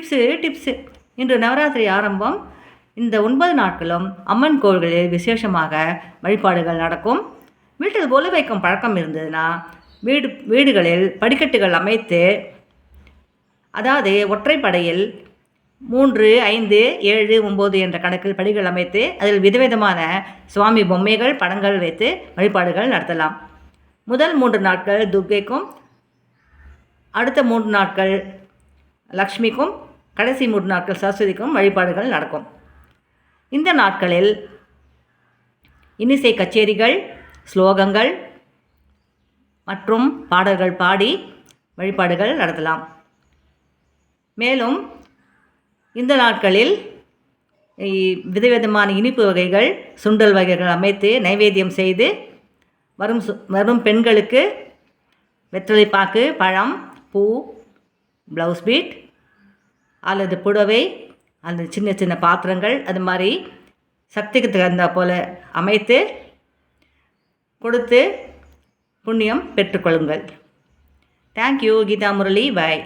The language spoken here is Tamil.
Tips tips. இன்று நவராத்திரி ஆரம்பம். இந்த ஒன்பது நாட்களும் அம்மன் கோவில்களில் விசேஷமாக வழிபாடுகள் நடக்கும். வீட்டில் ஒலி வைக்கும் பழக்கம் இருந்ததுன்னா வீடு வீடுகளில் படிக்கட்டுகள் அமைத்து அதாவது ஒற்றைப்படையில் மூன்று ஐந்து ஏழு ஒம்பது என்ற கணக்கில் படிகள் அமைத்து அதில் விதவிதமான சுவாமி பொம்மைகள் படங்கள் வைத்து வழிபாடுகள் நடத்தலாம். முதல் மூன்று நாட்கள் துர்க்கைக்கும் அடுத்த மூன்று நாட்கள் லக்ஷ்மிக்கும் கடைசி மூன்று நாட்கள் சரஸ்வதிக்கும் வழிபாடுகள் நடக்கும். இந்த நாட்களில் இன்னிசை கச்சேரிகள் ஸ்லோகங்கள் மற்றும் பாடல்கள் பாடி வழிபாடுகள் நடத்தலாம். மேலும் இந்த நாட்களில் விதவிதமான இனிப்பு வகைகள் சுண்டல் வகைகள் அமைத்து நைவேத்தியம் செய்து வரும் சு வரும் பெண்களுக்கு வெற்றிலை பாக்கு பழம் பூ ப்ளவுஸ் பீட் அல்லது புடவை அந்த சின்ன சின்ன பாத்திரங்கள் அது மாதிரி சக்திக்கு தகுந்தா போல் அமைத்து கொடுத்து புண்ணியம் பெற்றுக்கொள்ளுங்கள். தேங்க்யூ கீதா முரளி. பாய்